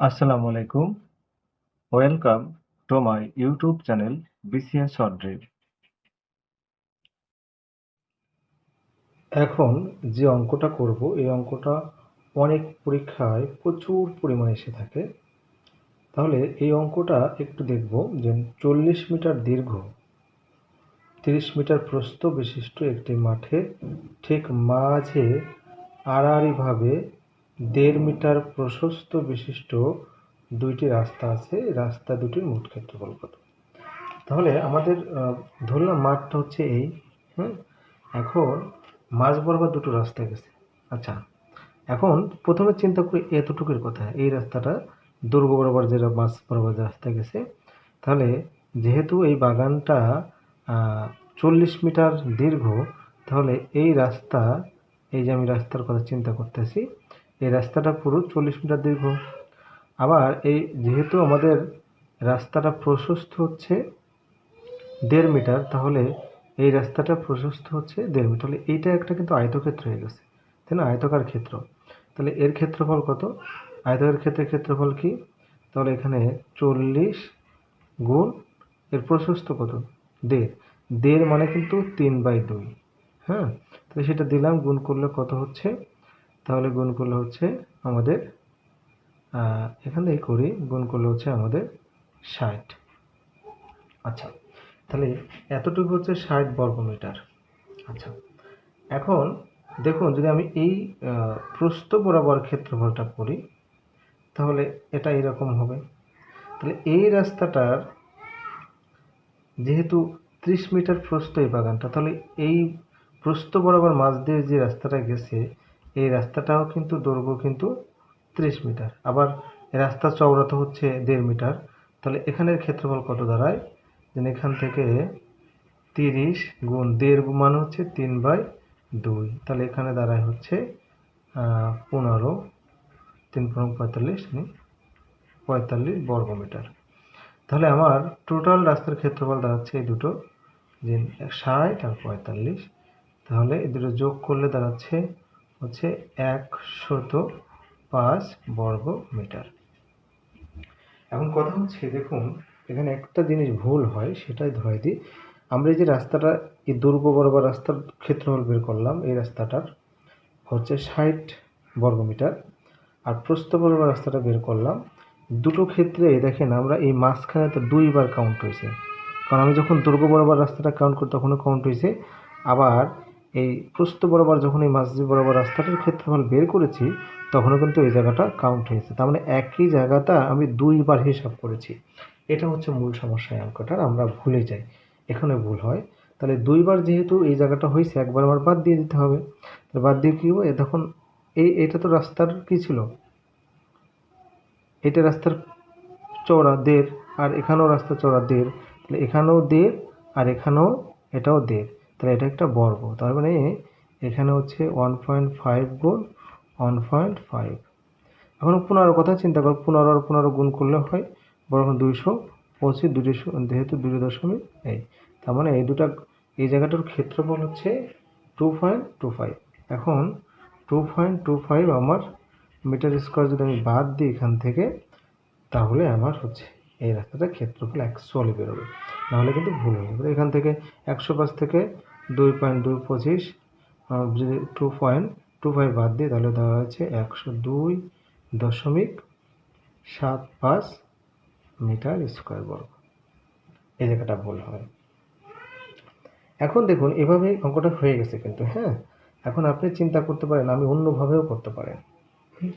আসসালামু আলাইকুম। Welcome to my YouTube channel BCS short এখন যে অঙ্কটা করব, এই অঙ্কটা অনেক পরীক্ষায় প্রচুর পরিমাণে এসে থাকে। তাহলে এই অঙ্কটা একটু দেখব যে চল্লিশ মিটার দীর্ঘ, তিরিশ মিটার প্রস্থ বিশিষ্ট একটি মাঠে ঠিক মাঝে আড়াআড়িভাবে দেড় মিটার প্রশস্ত বিশিষ্ট দুইটি রাস্তা আছে, রাস্তা দুটির মোট ক্ষেত্রফল কত? তাহলে আমাদের ধরলাম মাঠটা হচ্ছে এই, হুম? এখন মাঝ বরাবর দুটো রাস্তা গেছে। আচ্ছা এখন প্রথমে চিন্তা করি এতটুকুর কথা, এই রাস্তাটা দুর্গ বরাবর যে মাঝ বরাবর রাস্তা গেছে, তাহলে যেহেতু এই বাগানটা চল্লিশ মিটার দীর্ঘ, তাহলে এই রাস্তা, এই যে আমি রাস্তার কথা চিন্তা করতেছি এই রাস্তাটা পুরো চল্লিশ মিটার দীর্ঘ। আবার এই যেহেতু আমাদের রাস্তাটা প্রশস্ত হচ্ছে দেড় মিটার, তাহলে এই রাস্তাটা প্রশস্ত হচ্ছে দেড় মিটার। তাহলে এইটা একটা কিন্তু আয়তক্ষেত্র হয়ে গেছে, তাই না? আয়তকার ক্ষেত্র। তাহলে এর ক্ষেত্রফল কত? আয়তকার ক্ষেত্রের ক্ষেত্রফল কি? তাহলে এখানে চল্লিশ গুণ এর প্রশস্ত কত? দেড়। দেড় মানে কিন্তু তিন বাই দুই হ্যাঁ? তাহলে সেটা দিলাম, গুণ করলে কত হচ্ছে? তাহলে গুণ করলে হচ্ছে আমাদের এখান থেকে করি, গুণ করলে হচ্ছে আমাদের ষাট। আচ্ছা তাহলে এতটুকু হচ্ছে ষাট বর্গমিটার। আচ্ছা এখন দেখুন, যদি আমি এই প্রস্থ বরাবর ক্ষেত্রফলটা করি, তাহলে এটা এরকম হবে। তাহলে এই রাস্তাটার যেহেতু ত্রিশ মিটার প্রস্থ এই বাগানটা, তাহলে এই প্রস্থ বরাবর মাঝ দিয়ে যে রাস্তাটা গেছে এই রাস্তাটাও কিন্তু দৈর্ঘ্য কিন্তু ত্রিশ মিটার। আবার রাস্তা চওড়া তো হচ্ছে দেড় মিটার। তাহলে এখানের ক্ষেত্রফল কত দাঁড়ায়? যেন এখান থেকে তিরিশ গুণ দেড় মানে হচ্ছে তিন বাই দুই। তাহলে এখানে দাঁড়ায় হচ্ছে পনেরো, তিন পনেরো পঁয়তাল্লিশ মানে পঁয়তাল্লিশ বর্গমিটার তাহলে আমার টোটাল রাস্তার ক্ষেত্রফল দাঁড়াচ্ছে এই দুটো যে ষাট আর পঁয়তাল্লিশ। তাহলে এই দুটো যোগ করলে দাঁড়াচ্ছে হচ্ছে একশত পাঁচ বর্গ মিটার। এখন কথা হচ্ছে, দেখুন, এখানে একটা জিনিস ভুল হয়, সেটাই ধরাই দিই। আমরা এই যে রাস্তাটা, এই দুর্গ বরাবর রাস্তার ক্ষেত্রফল বের করলাম, এই রাস্তাটার হচ্ছে ষাট বর্গমিটার আর প্রস্থ বরাবর রাস্তাটা বের করলাম। দুটো ক্ষেত্রে, দেখেন, আমরা এই মাঝখানে তো দুইবার কাউন্ট হয়েছে। কারণ আমি যখন দুর্গ বরাবর রাস্তাটা কাউন্ট করি, তখনও কাউন্ট হয়েছে। আবার এই প্রস্থ বরাবর যখন এই মাঝ বরাবর রাস্তাটার ক্ষেত্রফল বের করেছি, তখনও কিন্তু এই জায়গাটা কাউন্ট হয়েছে। তার মানে একই জায়গাটা আমি দুইবার হিসাব করেছি। এটা হচ্ছে মূল সমস্যা অঙ্কটার আমরা ভুলে যাই। এখানে ভুল হয়। তাহলে দুইবার যেহেতু এই জায়গাটা হয়েছে, একবার আমার বাদ দিয়ে দিতে হবে। তাহলে বাদ দিয়ে কী হবে? তখন এই, এটা তো রাস্তার কী ছিল? এটা রাস্তার চওড়া দেড়, আর এখানেও রাস্তা চওড়া দেড়। তাহলে এখানেও দেড়, আর এখানেও এটাও দেড়। তাহলে এটা একটা বর্গ। তার মানে এখানে হচ্ছে ওয়ান পয়েন্ট ফাইভ গুণ ওয়ান পয়েন্ট ফাইভ এখন পনেরো কথা চিন্তা করো পনেরো আর পনেরো গুণ করলে হয় বরং দুইশো পঁচিশ দুশো যেহেতু দুটো দশমিক এই তার মানে এই দুটা, এই জায়গাটার ক্ষেত্রফল হচ্ছে টু পয়েন্ট টু ফাইভ এখন টু পয়েন্ট টু ফাইভ আমার মিটার স্কোয়ার যদি আমি বাদ দিই এখান থেকে, তাহলে আমার হচ্ছে এই রাস্তাটার ক্ষেত্রফল একশোয়ালি বেরোবে। নাহলে কিন্তু ভুল হয়ে যাবে এখান থেকে একশো পাঁচ থেকে দুই পয়েন্ট দুই পঁচিশ যদি টু পয়েন্ট টু ফাইভ বাদ দিই, তাহলে দেওয়া হয়েছে একশো দুই দশমিক সাত পাঁচ মিটার স্কোয়ার বর্গ। এই জায়গাটা ভুল হয় এখন দেখুন, এভাবে অঙ্কটা হয়ে গেছে কিন্তু হ্যাঁ? এখন আপনি চিন্তা করতে পারেন, আমি অন্যভাবেও করতে পারেন।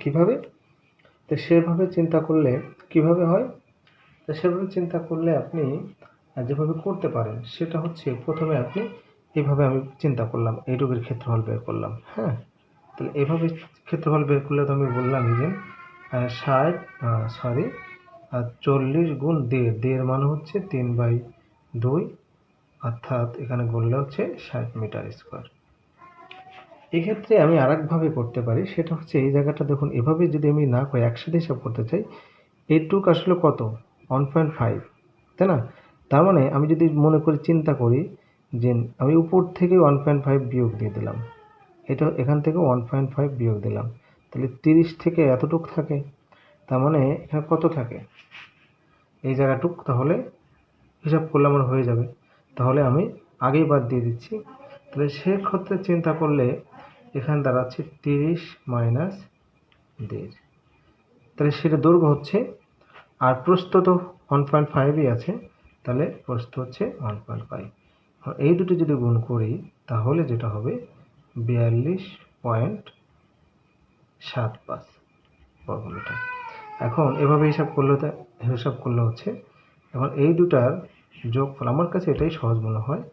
কীভাবে? তো সেভাবে চিন্তা করলে কীভাবে হয়? তো সেভাবে চিন্তা করলে আপনি যেভাবে করতে পারেন, সেটা হচ্ছে প্রথমে আপনি এইভাবে আমি চিন্তা করলাম এইটুকুর ক্ষেত্রফল বের করলাম হ্যাঁ? তাহলে এভাবে ক্ষেত্রফল বের করলে তো আমি বললামই যে ষাট সরি আর চল্লিশ গুণ দেড় দেড় মানে হচ্ছে তিন বাই দুই, অর্থাৎ এখানে বললে হচ্ছে ষাট মিটার স্কোয়ার। এক্ষেত্রে আমি আরেকভাবে করতে পারি, সেটা হচ্ছে এই জায়গাটা দেখুন, এভাবে যদি আমি না করে, একসাথে হিসাব করতে চাই এইটুক আসলে কত? ওয়ান পয়েন্ট ফাইভ তাই না? তার মানে আমি যদি মনে করি চিন্তা করি যে আমি উপর থেকে ওয়ান পয়েন্ট ফাইভ বিয়োগ দিয়ে দিলাম, এটা এখান থেকে ওয়ান পয়েন্ট ফাইভ বিয়োগ দিলাম, তাহলে তিরিশ থেকে এতটুক থাকে, তার মানে এখানে কত থাকে? এই জায়গাটুক তাহলে হিসাব করলে আমার হয়ে যাবে। তাহলে আমি আগেই বাদ দিয়ে দিচ্ছি। তাহলে সে সেক্ষেত্রে চিন্তা করলে এখানে দাঁড়াচ্ছে তিরিশ মাইনাস দেড়। তাহলে সেটা দৈর্ঘ্য হচ্ছে, আর প্রস্তুত ওয়ান পয়েন্ট ফাইভই আছে তাহলে প্রস্থ হচ্ছে ওয়ান পয়েন্ট ফাইভ এই দুটো যদি গুণ করি, তাহলে যেটা হবে বিয়াল্লিশ পয়েন্ট সাত পাঁচ বর্গমিটার। এখন এভাবে হিসাব করলে হিসাব করলে হচ্ছে, এখন এই দুটার যোগফল আমার কাছে এটাই সহজ মনে হয়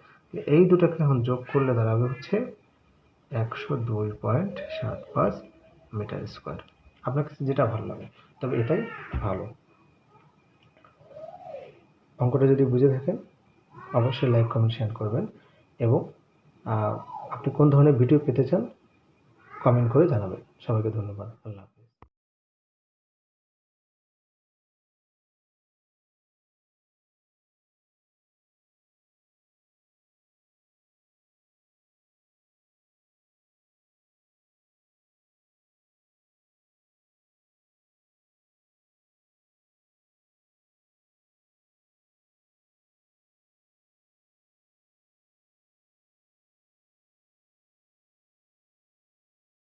এই দুটাকে এখন যোগ করলে দাঁড়াবে হচ্ছে একশো দুই পয়েন্ট সাত পাঁচ মিটার স্কোয়ার। আপনার কাছে যেটা ভালো লাগে, তবে এটাই ভালো। অঙ্কটা যদি বুঝে থাকেন, অবশ্যই লাইক, কমেন্ট, শেয়ার করবেন এবং আপনি কোন ধরনের ভিডিও পেতে চান, কমেন্ট করে জানাবেন সবাইকে ধন্যবাদ আল্লাহ।